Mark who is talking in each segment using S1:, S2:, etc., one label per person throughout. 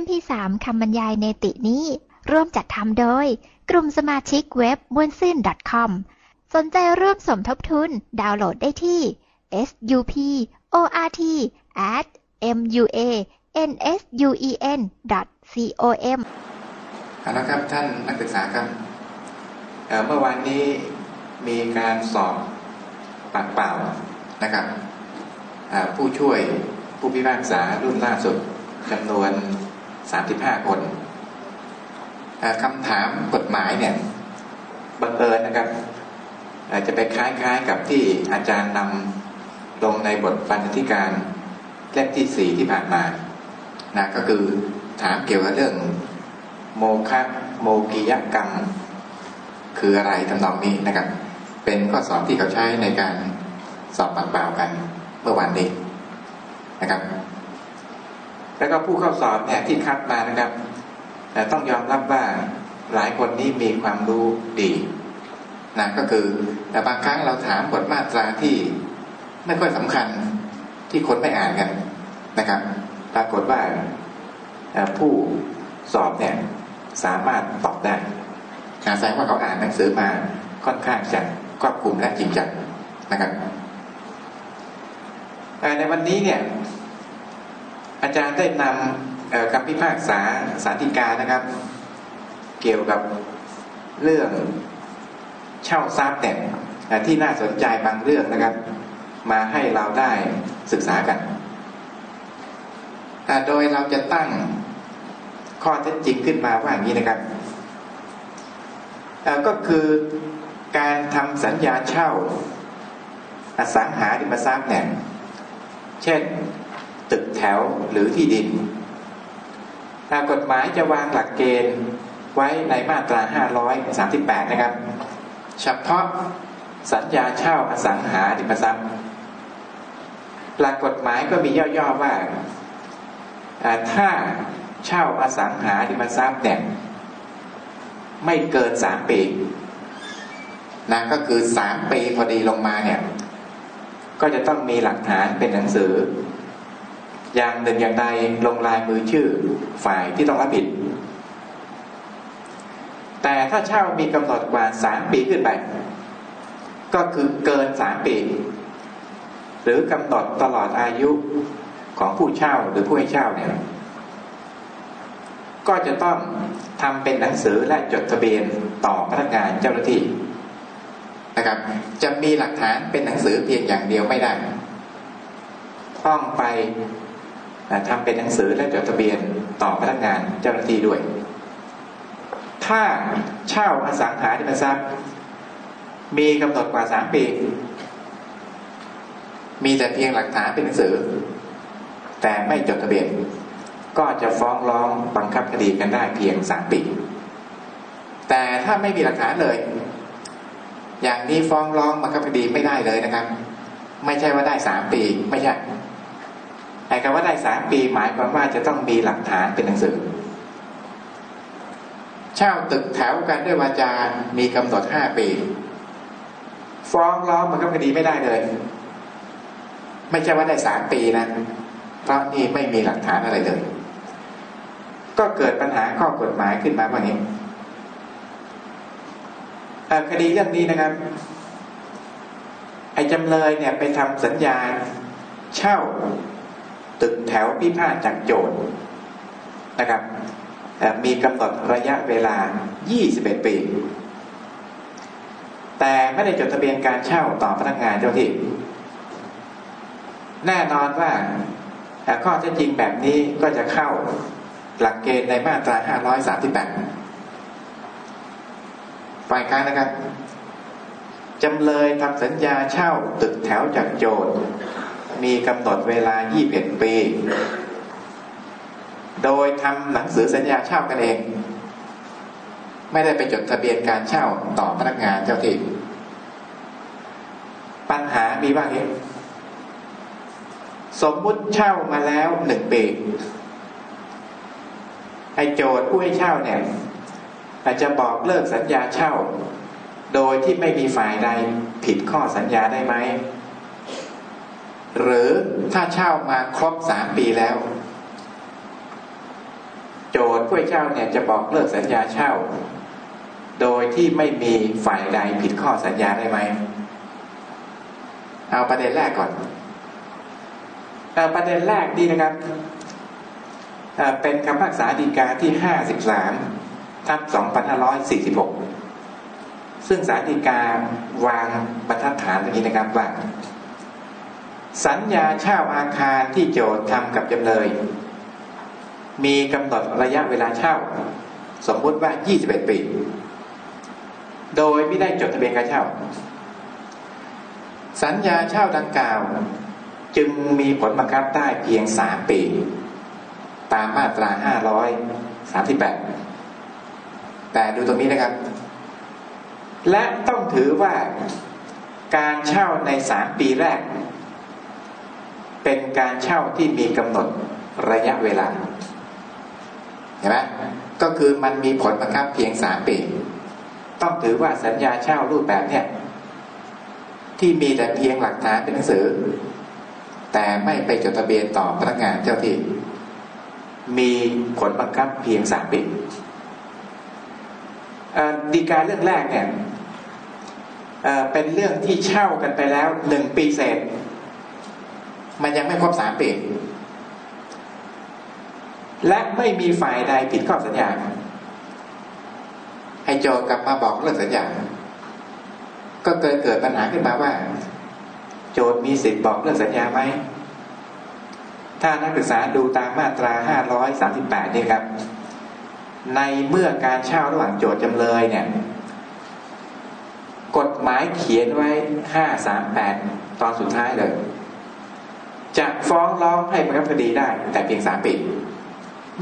S1: MP3 คำบรรยายเนตินี้ ร่วมจัดทำโดย กลุ่มสมาชิกเว็บมวนซื่น .com สนใจร่วมสมทบทุนดาวน์โหลดได้ที่ suport at muansun.com
S2: เอาละครับท่านนักศึกษาครับเเมื่อวานนี้มีการสอบปากเปล่านะครับผู้ช่วยผู้พิพากษารุ่นล่าสุดจำนวน 35คนอ่าคนคำถามกฎหมายเนี่ยบังเอิญนะครับอาจจะไปคล้ายๆกับที่อาจารย์นำลงในบทบรรณาธิการเล่มที่4ที่ผ่านมานะก็คือถามเกี่ยวกับเรื่อง โมคะโมกิยกรรม คืออะไรทำนองนี้นะครับ เป็นข้อสอบที่เขาใช้ในการสอบปากเปล่ากันเมื่อวันนี้นะครับ แล้วก็ผู้เข้าสอบเนี่ยที่คัดมานะครับต้องยอมรับว่าหลายคนนี้มีความรู้ดีนะก็คือ แต่บางครั้งเราถามบทมาตราที่ไม่ค่อยสำคัญที่คนไม่อ่านกันนะครับ ปรากฏว่าผู้สอบเนี่ยสามารถตอบได้แสดงว่าเขาอ่านหนังสือมาค่อนข้างจะครอบคลุมและจริงจังนะครับเอ่ในวันนี้เนี่ย อาจารย์ได้นำคำพิพากษาสารติกานะครับ เกี่ยวกับเรื่องเช่าทรัพย์เนี่ยเอ่อที่น่าสนใจบางเรื่องนะครับ มาให้เราได้ศึกษากัน โดยเราจะตั้งข้อเท็จจริงขึ้นมาว่าอย่างนี้นะครับ ก็คือการทำสัญญาเช่าอสังหาริมทรัพย์เนี่ย เช่น ตึกแถวหรือที่ดินกฎหมายจะวางหลักเกณฑ์ไว้ในมาตรา 538 นะครับ เฉพาะสัญญาเช่าอสังหาริมทรัพย์ หลักกฎหมายก็มีย่อๆว่า ถ้าเช่าอสังหาริมทรัพย์เนี่ยไม่เกินสามปีนะก็คือสามปีพอดีลงมาเนี่ย ก็จะต้องมีหลักฐานเป็นหนังสือ อย่างหนึ่งอย่างใดลงลายมือชื่อฝ่ายที่ต้องรับผิด แต่ถ้าเช่ามีกำหนดกว่าสามปีขึ้นไป ก็คือเกินสามปี หรือกำหนดตลอดอายุของผู้เช่าหรือผู้ให้เช่าเนี่ยก็จะต้องทำเป็นหนังสือและจดทะเบียนต่อพนักงานเจ้าหน้าที่นะครับจะมีหลักฐานเป็นหนังสือเพียงอย่างเดียวไม่ได้ ต้องไป ทำเป็นหนังสือและจดทะเบียนต่อพนักงานเจ้าหน้าที่ด้วย ถ้าเช่าอสังหาริมทรัพย์ มีกำหนดกว่าสามปี มีแต่เพียงหลักฐานเป็นหนังสือ แต่ไม่จดทะเบียน ก็จะฟ้องร้องบังคับคดีกันได้เพียงสามปี แต่ถ้าไม่มีหลักฐานเลย อย่างนี้ฟ้องร้องบังคับคดีไม่ได้เลยนะครับ ไม่ใช่ว่าได้สามปีไม่ใช่ ไอ้คำว่าได้สามปีหมายความว่าจะต้องมีหลักฐานเป็นหนังสือ เช่าตึกแถวกันด้วยวาจา มีกำหนดห้าปี ฟ้องร้องบังคับคดีไม่ได้เลย ไม่ใช่ว่าได้สามปีนะเพราะนี่ไม่มีหลักฐานอะไรเลย ก็เกิดปัญหาข้อกฎหมายขึ้นมาว่านี้คดีเรื่องนี้นะครับ ไอ้จำเลยเนี่ยไปทำสัญญาเช่า ตึกแถวพิพาทจากโจทย์นะครับมีกำหนดระยะเวลา 21 ปี แต่ไม่ได้จดทะเบียนการเช่าต่อพนักงานเจ้าที่ แน่นอนว่าข้อเท็จจริงแบบนี้ก็จะเข้าหลักเกณฑ์ในมาตรา 538 ฝ่ายค้านนะครับ จำเลยทำสัญญาเช่าตึกแถวจากโจทย์ มีกำหนดเวลา 21 ปี โดยทำหนังสือสัญญาเช่ากันเอง ไม่ได้ไปจดทะเบียนการเช่าต่อพนักงานเจ้าที่ปัญหามีว่างี้สมมุติเช่ามาแล้วหนึ่งปีไอโจทย์ผู้ให้เช่าเนี่ย อาจจะบอกเลิกสัญญาเช่า โดยที่ไม่มีฝ่ายใดผิดข้อสัญญาได้ไหม หรือถ้าเช่ามาครบสามปีแล้ว โจทย์ผู้เช่าเนี่ยจะบอกเลิกสัญญาเช่า โดยที่ไม่มีฝ่ายใดผิดข้อสัญญาได้ไหมเอาประเด็นแรกก่อนประเด็นแรกดีนะครับเป็นคำพักษาดีกาที่ห้าสิบสามทับสองพันห้าร้อยสี่สิบหกซึ่งสารดีกาวางบรรทัดฐานอย่างนี้นะครับว่า สัญญาเช่าอาคารที่โจทย์ทำกับจำเลย มีกำหนดระยะเวลาเช่า สมมุติว่า 21 ปี โดยไม่ได้จดทะเบียนการเช่า สัญญาเช่าดังกล่าว จึงมีผลบังคับได้เพียง 3 ปี ตามมาตรา 538 แต่ดูตรงนี้นะครับ และต้องถือว่าการเช่าในสามปีแรก เป็นการเช่าที่มีกำหนดระยะเวลาเห็นไหมก็คือมันมีผลบังคับเพียงสามปีต้องถือว่าสัญญาเช่ารูปแบบเนี่ยที่มีแต่เพียงหลักฐานเป็นหนังสือ แต่ไม่ไปจดทะเบียนต่อพนักงานเจ้าที่ มีผลบังคับเพียงสามปีดีการเรื่องแรกเนี่ยเป็นเรื่องที่เช่ากันไปแล้วหนึ่งปีเศษ มันยังไม่ครบสามปี และไม่มีฝ่ายใดผิดข้อสัญญาให้โจกลับมาบอกเลิกสัญญา ก็เกิดเกิดปัญหาขึ้นมาว่า โจทย์มีสิทธิ์บอกเลิกสัญญาไหม ถ้านักศึกษาดูตามมาตราห้าร้อยสามสิบแปดนี่ครับ ในเมื่อการเช่าระหว่างโจทย์จำเลยเนี่ยกฎหมายเขียนไว้ห้าสามแปดตอนสุดท้ายเลย จะฟ้องร้องให้บังคับคดีได้ แต่เพียงสามปี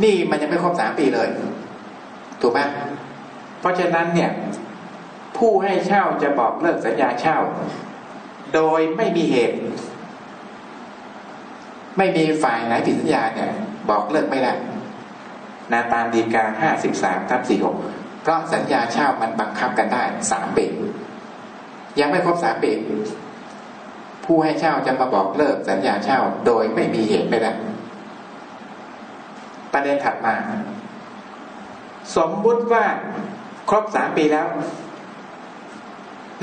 S2: นี่มันยังไม่ครบสามปีเลย ถูกไหมเพราะฉะนั้นเนี่ย ผู้ให้เช่าจะบอกเลิกสัญญาเช่า โดยไม่มีเหตุ ไม่มีฝ่ายไหนผิดสัญญาเนี่ย บอกเลิกไม่ได้นาตามดีกาห้าสิบสามทับสี่หกเพราะสัญญาเช่ามันบังคับกันได้สามปี ยังไม่ครบสามปี ผู้ให้เช่าจะมาบอกเลิกสัญญาเช่าโดยไม่มีเหตุไม่ได้ประเด็นถัดมา สมมุติว่าครบสามปีแล้ว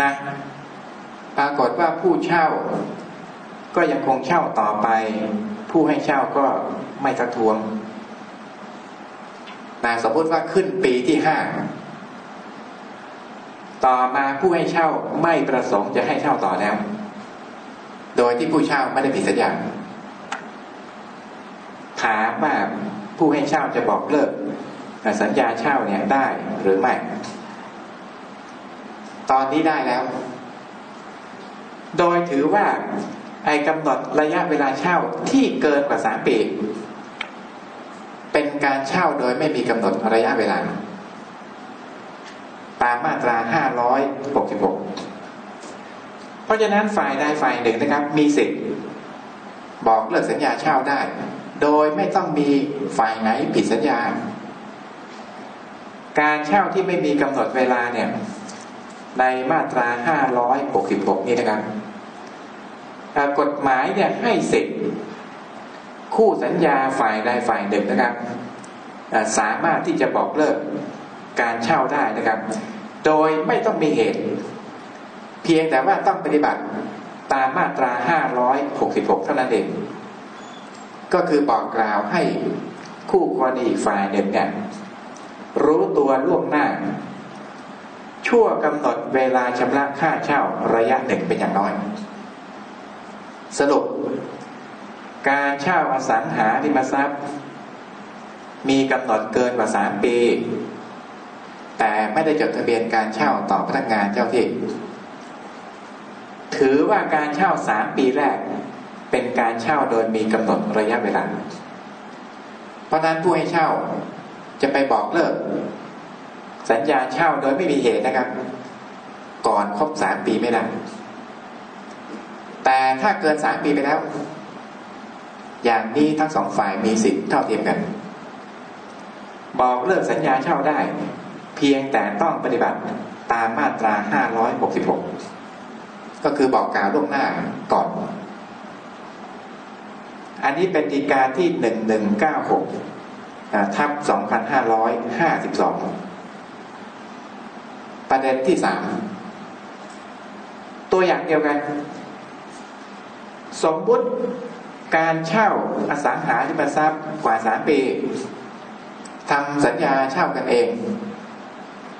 S2: นะปรากฏว่าผู้เช่า ก็ยังคงเช่าต่อไป ผู้ให้เช่าก็ไม่กระทวงนะสมมติว่าขึ้นปีที่ห้าต่อมาผู้ให้เช่าไม่ประสงค์จะให้เช่าต่อแล้ว โดยที่ผู้เช่าไม่ได้ผิดสัญญาถามว่าผู้ให้เช่าจะบอกเลิกสัญญาเช่าเนี่ยได้หรือไม่ ตอนนี้ได้แล้ว โดยถือว่าไอ้กำหนดระยะเวลาเช่าที่เกินกว่าสามปี เป็นการเช่าโดยไม่มีกำหนดระยะเวลา ตามมาตรา 566เพ ราะฉะนั้นฝ่ายใดฝ่ายหนึ่งนะครับ มีสิทธิ์บอกเลิกสัญญาเช่าได้ โดยไม่ต้องมีฝ่ายไหนผิดสัญญา การเช่าที่ไม่มีกำหนดเวลาเนี่ย ในมาตรา 566 นี่นะครับกฎหมายเนี่ยให้สิทธิ์คู่สัญญาฝ่ายใดฝ่ายหนึ่งนะครับ สามารถที่จะบอกเลิกการเช่าได้นะครับ โดยไม่ต้องมีเหตุ เพียงแต่ว่าต้องปฏิบัติตามมาตรา 566 เท่านั้นเอง ก็คือบอกกล่าวให้คู่กรณีฝ่ายหนึ่งเนี่ยรู้ตัวล่วงหน้า ชั่วกำหนดเวลาชำระค่าเช่าระยะหนึ่งเป็นอย่างน้อย สรุป การเช่าอสังหาริมทรัพย์ มีกำหนดเกินกว่าสามปี แต่ไม่ได้จดทะเบียนการเช่าต่อพนักงานเจ้าที่ ถือว่าการเช่าสามปีแรก เป็นการเช่าโดยมีกำหนดระยะเวลา เพราะนั้นผู้ให้เช่าจะไปบอกเลิก สัญญาเช่าโดยไม่มีเหตุนะครับ ก่อนครบสามปีไม่ได้แต่ถ้าเกินสามปีไปแล้ว อย่างนี้ทั้งสองฝ่ายมีสิทธิ์เท่าเทียมกัน บอกเลิกสัญญาเช่าได้ เพียงแต่ต้องปฏิบัติตามมาตรา 566 ก็คือบอกกล่าวล่วงหน้าก่อน อันนี้เป็นดีกาที่1196ทับ2552ประเด็นที่สามตัวอย่างเดียวกัน สมมุติการเช่าอสังหาริมทรัพย์กว่าสามปีทำสัญญาเช่ากันเอง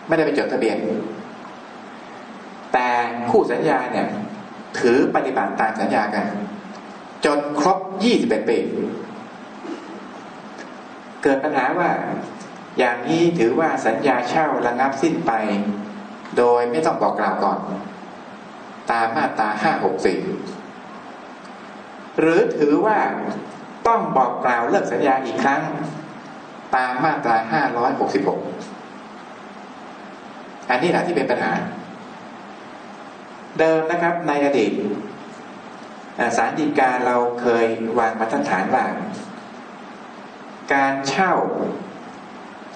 S2: ไม่ได้ไปจดทะเบียน แต่คู่สัญญาเนี่ยถือปฏิบัติตามสัญญากัน จนครบยี่สิบเอ็ดปี เกิดปัญหาว่าอย่างนี้ถือว่าสัญญาเช่าระงับสิ้นไป โดยไม่ต้องบอกกล่าวก่อน ตามมาตราห้าหกสี่หรือถือว่าต้องบอกกล่าวเลิกสัญญาอีกครั้ง ตามมาตราห้าร้อยหกสิบหกอันนี้แหละที่เป็นปัญหา เดิมนะครับในอดีตสารดีการเราเคยวางมาตรฐานว่าการเช่า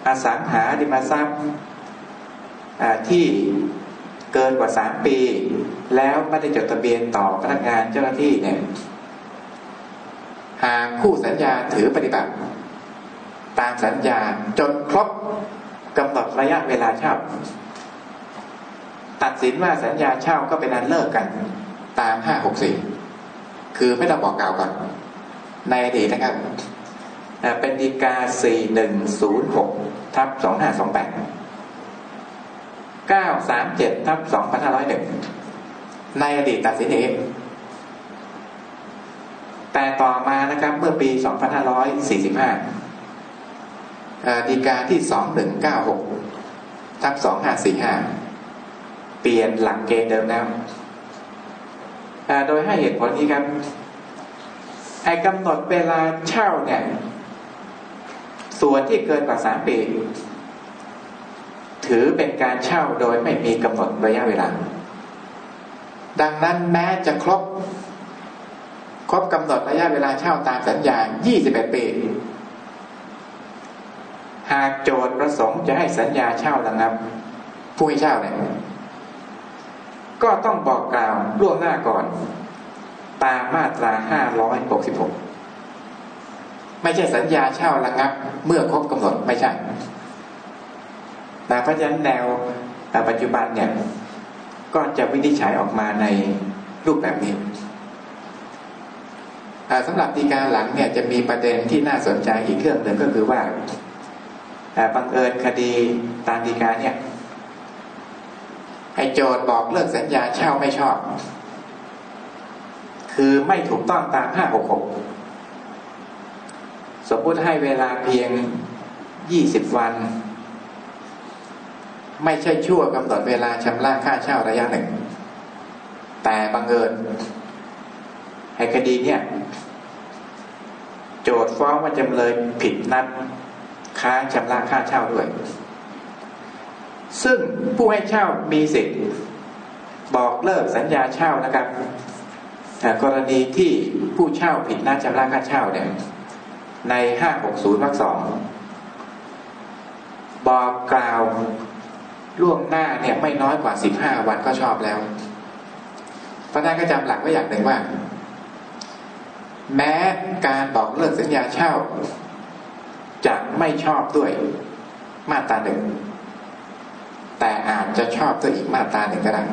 S2: อาสังหาริมทรัพย์ที่เกินกว่าสามปี แล้วไม่ได้จดทะเบียนต่อพนักงานเจ้าหน้าที่เนี่ยหากคู่สัญญาถือปฏิบัติ ตามสัญญาจนครบกำหนดระยะเวลาเช่า ตัดสินว่าสัญญาเช่าก็เป็นอันเลิกกัน ตามห้าหกสี่คือไม่ต้องบอกกล่าวก่อน ในอดีตนะครับ เป็นดีกาสี่หนึ่งศูนย์หกทับสองห้าสองแปดเก้าสามเจ็ดทับสองพันห้าร้อยหนึ่งในอดีตตัดสินเองแต่ต่อมานะครับเมื่อปี 2545ดีกาที่ 2196ทับ2545 เปลี่ยนหลักเกณฑ์เดิมแล้วโดยให้เหตุผลนี้ครับไอ้กำหนดเวลาเช่าเนี่ย ส่วนที่เกินกว่า3ปีถือเป็นการเช่าโดยไม่มีกำหนดระยะเวลา ดังนั้นแม้จะครบ ครบกำหนดระยะเวลาเช่าตามสัญญา 21 ปี หากโจทย์ประสงค์จะให้สัญญาเช่าระงับผู้ให้เช่าเนี่ย ก็ต้องบอกกล่าวล่วงหน้าก่อน ตามมาตรา566ไม่ใช่สัญญาเช่าระงับ เมื่อครบกำหนดไม่ใช่แต่เพราะฉะนั้นแนวปัจจุบันเนี่ย ก็จะวินิจฉัยออกมาในรูปแบบนี้สำหรับดีการหลังเนี่ยจะมีประเด็นที่น่าสนใจอีกเรื่องหนึ่งก็คือว่าบังเอิญคดีตามดีการเนี่ย ให้โจทย์บอกเลิกสัญญาเช่าไม่ชอบ คือไม่ถูกต้องตามห้าหกหกสมมุติให้เวลาเพียงยี่สิบวัน ไม่ใช่ชั่วกำหนดเวลาชำระค่าเช่าระยะหนึ่ง แต่บังเอิญไอ้คดีเนี่ย โจทย์ฟ้องว่าจำเลยผิดนัดค้างชำระค่าเช่าด้วย ซึ่งผู้ให้เช่ามีสิทธิ์บอกเลิกสัญญาเช่านะครับกรณีที่ผู้เช่าผิดนัดชำระค่าเช่าเนี่ยในห้าหกศูนย์วรรคสองบอกกล่าวล่วงหน้าเนี่ยไม่น้อยกว่าสิบห้าวันก็ชอบแล้วเพราะนั้นก็จำหลักไว้อย่างหนึ่งว่า แม้การบอกเลิกสัญญาเช่าจะไม่ชอบด้วยมาตราหนึ่ง แต่อาจจะชอบด้วอีกมาตราหนึ่งก็ได้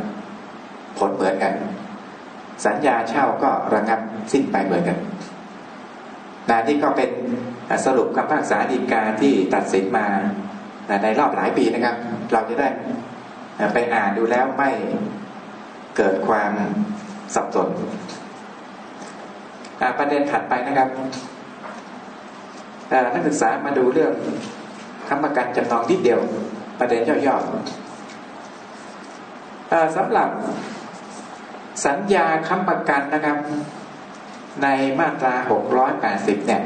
S2: ผลเหมือนกัน สัญญาเช่าก็ระงับสิ้นไปเหมือนกันนะที่ก็เป็นสรุปคำพิพากษาฎีกาที่ตัดสินมาในรอบหลายปีนะครับ เราจะได้ไปอ่านดูแล้วไม่เกิดความสับสนประเด็นถัดไปนะครับนักศึกษามาดูเรื่องคำประกันจำนองนิดเดียว ประเด็นย่อๆสำหรับสัญญาค้ำประกันนะครับ ในมาตรา 680 เนี่ย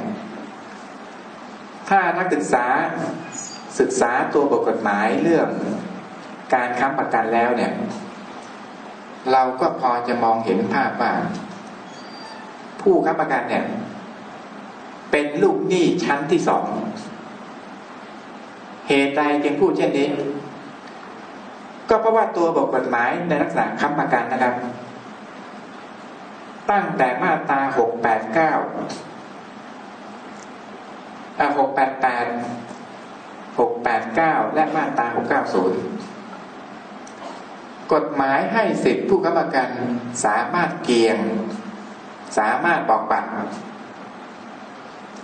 S2: ถ้านักศึกษาศึกษาตัวบทกฎหมายเรื่องการค้ำประกันแล้วเนี่ย เราก็พอจะมองเห็นภาพว่าผู้ค้ำประกันเนี่ย เป็นลูกหนี้ชั้นที่สอง เหตุใดจึงพูดเช่นนี้ ก็เพราะว่าตัวบทกฎหมายในลักษณะค้ำประกันนะครับ ตั้งแต่มาตราหกแปดเก้าหกแปดแปดหกแปดเก้าและมาตราหกเก้าศูนย์กฎหมายให้สิทธิผู้ค้ำประกันสามารถเกียง สามารถบอกปัด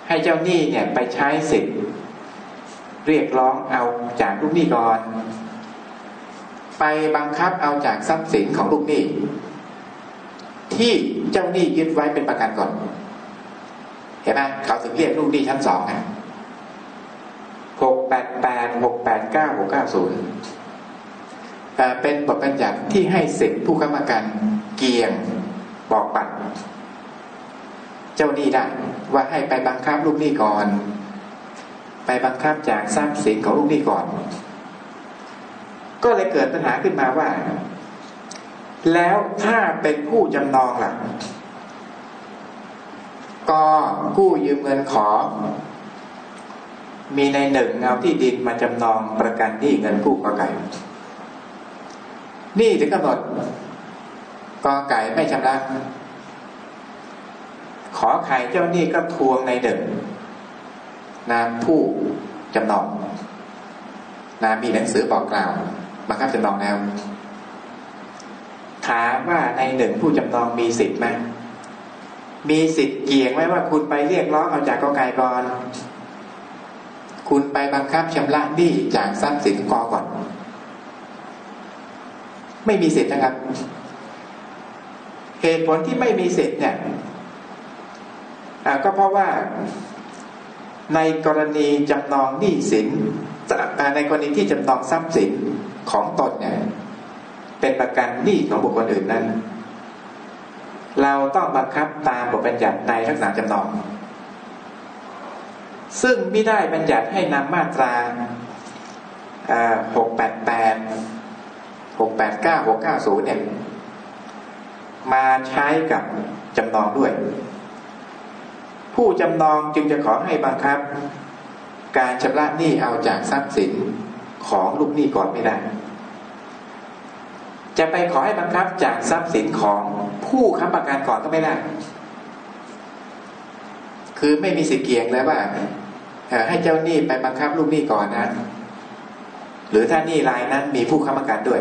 S2: ให้เจ้าหนี้เนี่ยไปใช้สิทธิ์ เรียกร้องเอาจากลูกหนี้ก่อน ไปบังคับเอาจากทรัพย์สินของลูกหนี้ ที่เจ้าหนี้ยึดไว้เป็นประกันก่อน เห็นไหมเขาถึงเรียกลูกหนี้ชั้นสองไงหกแปดแปดหกแปดเก้าหกเก้าศูนย์เป็นบทบัญญัติที่ให้สิทธิผู้ค้ำประกันเกียงบอกปัด เจ้าหนี้ได้ว่าให้ไปบังคับลูกหนี้ก่อน ไปบังคับจากทรัพย์สินของลูกหนี้ก่อน ก็เลยเกิดปัญหาขึ้นมาว่า แล้วถ้าเป็นผู้จำนองล่ะ ก็กู้ยืมเงินขอ มีในหนึ่งเอาที่ดินมาจำนองประกันหนี้เงินกู้กอไก่ นี่ถึงกำหนดกอไก่ไม่ชำระขอไข่เจ้าหนี้ก็ทวงในหนึ่ง นามผู้จำนองนามมีหนังสือบอกกล่าวบังคับจำนองแล้ว ถามว่าในหนึ่งผู้จำนองมีสิทธิ์ไหมมีสิทธิ์เกี่ยงไหมว่าคุณไปเรียกร้องเอาจากกอไก่ก่อนคุณไปบังคับชำระหนี้จากทรัพย์สินกอก่อน ไม่มีสิทธิ์นะครับ เหตุผลที่ไม่มีสิทธิ์เนี่ยก็เพราะว่า ในกรณีจำนองหนี้สินในกรณีที่จำนองทรัพย์สินของตนเนี่ยเป็นประกันหนี้ของบุคคลอื่นนั้น เราต้องบังคับตามบทบัญญัติในลักษณะจำนอง ซึ่งไม่ได้บัญญัติให้นำมาตราหกแปดแปดหกแปดเก้าหกเก้าศูนย์เนี่ยมาใช้กับจำนองด้วย ผู้จำนองจึงจะขอให้บังคับ การชำระหนี้เอาจากทรัพย์สินของลูกหนี้ก่อนไม่ได้ จะไปขอให้บังคับจากทรัพย์สินของผู้ค้ำประกันก่อนก็ไม่ได้ คือไม่มีสิทธิ์เกี่ยงแล้วว่าให้เจ้าหนี้ไปบังคับลูกหนี้ก่อนนะหรือถ้าหนี้รายนั้นมีผู้ค้ำประกันด้วย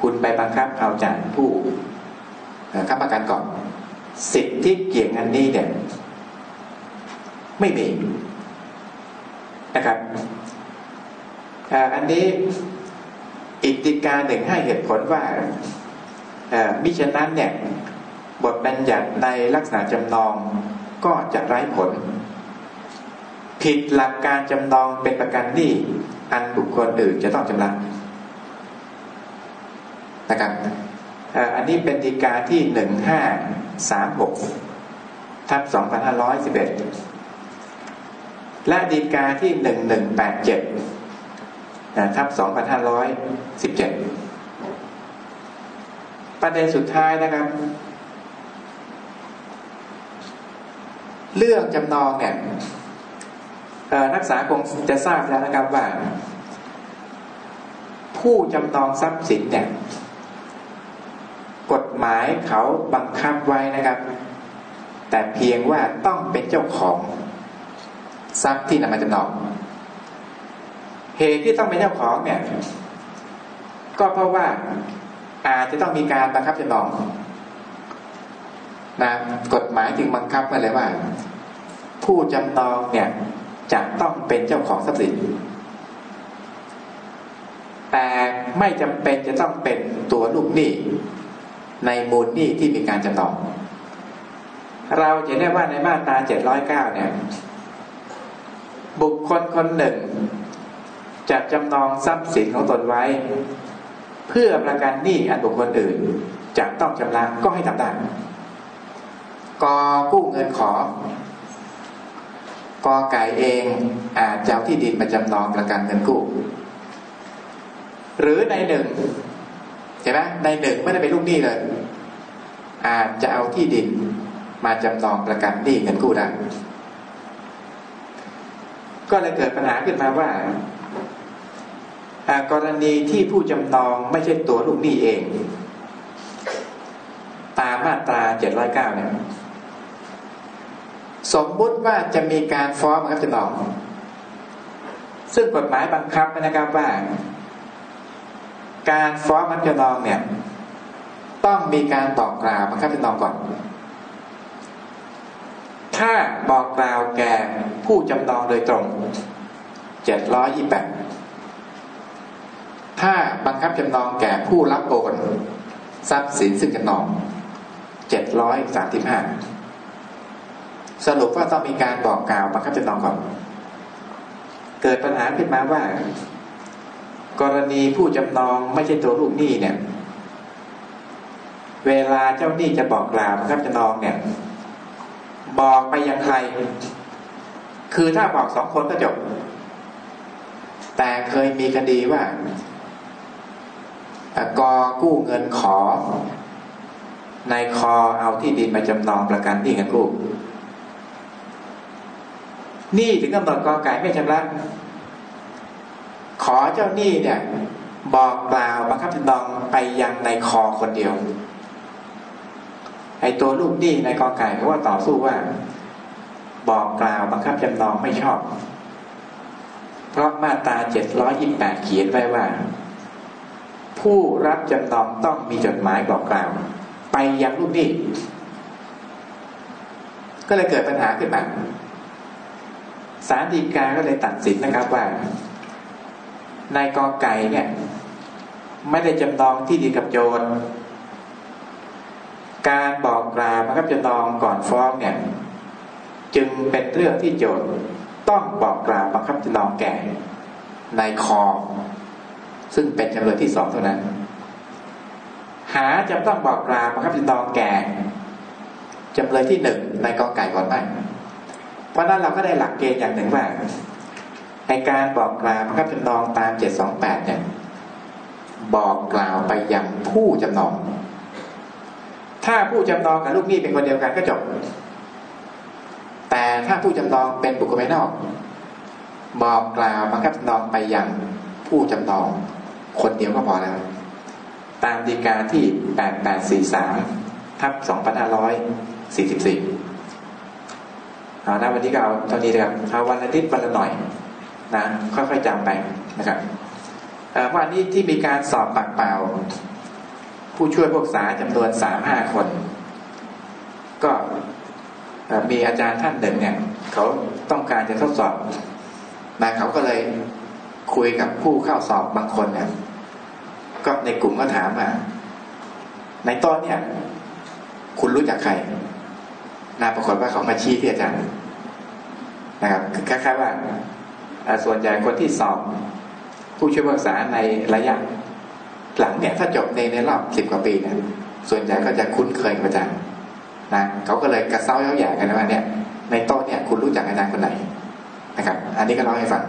S2: คุณไปบังคับเอาจากผู้ค้ำประกันก่อน สิทธิ์ที่เกี่ยงอันนี้เนี่ย ไม่มีนะครับอันนี้อิติการหนึ่งให้เหตุผลว่ามิฉะนั้นเนี่ยบทบัญญัติในลักษณะจำนองก็จะไร้ผล ผิดหลักการจำนองเป็นประกันหนี้อันบุคคลอื่นจะต้องชำระนะครับอันนี้เป็นดีกาที่หนึ่งห้าสามหกทับสองพันห้าร้อยสิบเอ็ด และดีกาที่หนึ่งหนึ่งแปดเจ็ดทับสองพันห้าร้อยสิบเจ็ดประเด็นสุดท้ายนะครับ เรื่องจำนองเนี่ยนักษาคงจะทราบแล้วนะครับว่า ผู้จำนองทรัพย์สินเนี่ยกฎหมายเขาบังคับไว้นะครับ แต่เพียงว่าต้องเป็นเจ้าของ ทรัพย์ที่นำมาจำนองเหตุที่ต้องเป็นเจ้าของเนี่ย ก็เพราะว่าอาจจะต้องมีการบังคับจำนองนะกฎหมายจึงบังคับมาเลยว่า ผู้จำนองเนี่ยจะต้องเป็นเจ้าของทรัพย์สินแต่ไม่จำเป็นจะต้องเป็นตัวลูกหนี้ในมูลหนี้ที่มีการจำนอง เราจะได้ว่าในมาตราเจ็ดร้อยเก้าเนี่ย บุคคลคนหนึ่งจะจำนองทรัพย์สินของตนไว้ เพื่อประกันหนี้อันบุคคลอื่นจะต้องชำระก็ให้ทำได้กอกู้เงินขอกอไก่เองอาจจะเอาที่ดินมาจำนองประกันเงินกู้ หรือในหนึ่งเห็นไหมในหนึ่งไม่ได้เป็นลูกหนี้เลย อาจจะเอาที่ดินมาจำนองประกันหนี้เงินกู้ได้ ก็เลยเกิดปัญหาขึ้นมาว่ากรณีที่ผู้จำนองไม่ใช่ตัวลูกหนี้เอง ตามมาตราเจ็ดร้อยเก้าเนี่ย สมมุติว่าจะมีการฟ้องครับจะนอง ซึ่งกฎหมายบังคับนะครับว่า การฟ้องมันจะนองเนี่ย ต้องมีการบอกกล่าวบังคับจะนองก่อน ถ้าบอกกล่าวแก่ผู้จำนองโดยตรงเจ็ดร้อยยี่แปดถ้าบังคับจำนองแก่ผู้รับโอนทรัพย์สินซึ่งจำนองเจ็ดร้อยสามสิบห้าสรุปว่าต้องมีการบอกกล่าวบังคับจำนองก่อน เกิดปัญหาขึ้นมาว่า กรณีผู้จำนองไม่ใช่ตัวลูกหนี้เนี่ย เวลาเจ้าหนี้จะบอกกล่าวบังคับจำนองเนี่ย บอกไปยังใคร คือถ้าบอกสองคนก็จบ แต่เคยมีคดีว่ากอกู้เงินขอในคอเอาที่ดินมาจำนองประกันที่เงินกู้หนี้ถึงกำหนดกอไก่ไม่ชำระขอเจ้าหนี้เนี่ย บอกกล่าวบังคับจำนองไปยังในคอคนเดียว ไอตัวลูกหนี้ในกอไก่เขาว่าต่อสู้ว่า บอกกล่าวบังคับจำนองไม่ชอบ เพราะมาตราเจ็ดร้อยยี่แปดเขียนไว้ว่า ผู้รับจำนองต้องมีจดหมายบอกกล่าว ไปยังลูกหนี้ ก็เลยเกิดปัญหาขึ้นมาศาลฎีกาก็เลยตัดสินนะครับว่านายกอไก่เนี่ย ไม่ได้จำนองที่ดินกับโจร การบอกกล่าวนะครับจำนองก่อนฟ้องเนี่ย จึงเป็นเรื่องที่โจทย์ต้องบอกกล่าวบังคับจำนองแก่นายคอ ซึ่งเป็นจำเลยที่สองเท่านั้น หาจะต้องบอกกล่าวบังคับจำนองแก่จำเลยที่หนึ่งนายกอไก่ก่อนไหมเพราะนั้นเราก็ได้หลักเกณฑ์อย่างหนึ่งว่าในการบอกกล่าวบังคับจำนองตามเจ็ดสองแปดเนี่ย บอกกล่าวไปยังผู้จำนอง ถ้าผู้จำนองกับลูกหนี้เป็นคนเดียวกันก็จบ แต่ถ้าผู้จำนองเป็นบุคคลภายนอก บอกกล่าวบังคับจำนองไปยังผู้จำนอง คนเดียวก็พอแล้ว ตามดีกาที่แปดแปดสี่สามทับสองพันห้าร้อยสี่สิบสี่เอานะวันนี้ก็เอาเท่านี้นะครับเอาวันละนิดวันละหน่อยนะค่อยๆจำไปนะครับวันนี้ที่มีการสอบปากเปล่า ผู้ช่วยพวกษาจำนวนสามห้าคน ก็มีอาจารย์ท่านหนึ่งเนี่ย เขาต้องการจะทดสอบนะเขาก็เลยคุยกับผู้เข้าสอบบางคนเนี่ยก็ในกลุ่มก็ถามว่าในตอนเนี่ย คุณรู้จักใครนาปรากฏว่าเขามาชี้ที่อาจารย์นะครับคล้ายๆว่าส่วนใหญ่คนที่สอบ ผู้ช่วยภาษาในระยะ หลังเนี่ยถ้าจบในในรอบสิบกว่าปีเนี่ยส่วนใหญ่ก็จะคุ้นเคยกับอาจารย์นะเขาก็เลยกระเซ้าเย้าหย่กันว่าเนี่ย ในโต๊ะเนี่ยคุณรู้จักอาจารย์คนไหนนะครับ อันนี้ก็เล่าให้ฟัง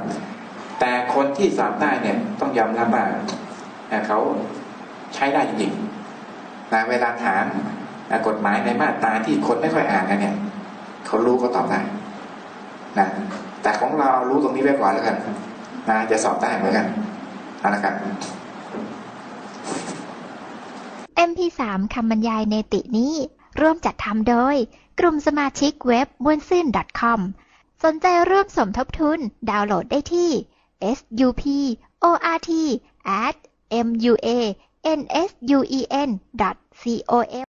S2: แต่คนที่สอบได้เนี่ยต้องยอมรับว่าเขาใช้ได้จริงๆนะเวลาถามกฎหมายในมาตราที่คนไม่ค่อยอ่านกันเนี่ยเขารู้ก็ตอบได้นะแต่ของเรารู้ตรงนี้ไว้ก่อนแล้วกันนะจะสอบได้เหมือนกันเอาละกัน
S1: MP3 คำบรรยายในตินี้ ร่วมจัดทำโดย กลุ่มสมาชิกเว็บม้วนซื่น .com สนใจร่วมสมทบทุน ดาวน์โหลดได้ที่ sup ort at mua nsuen com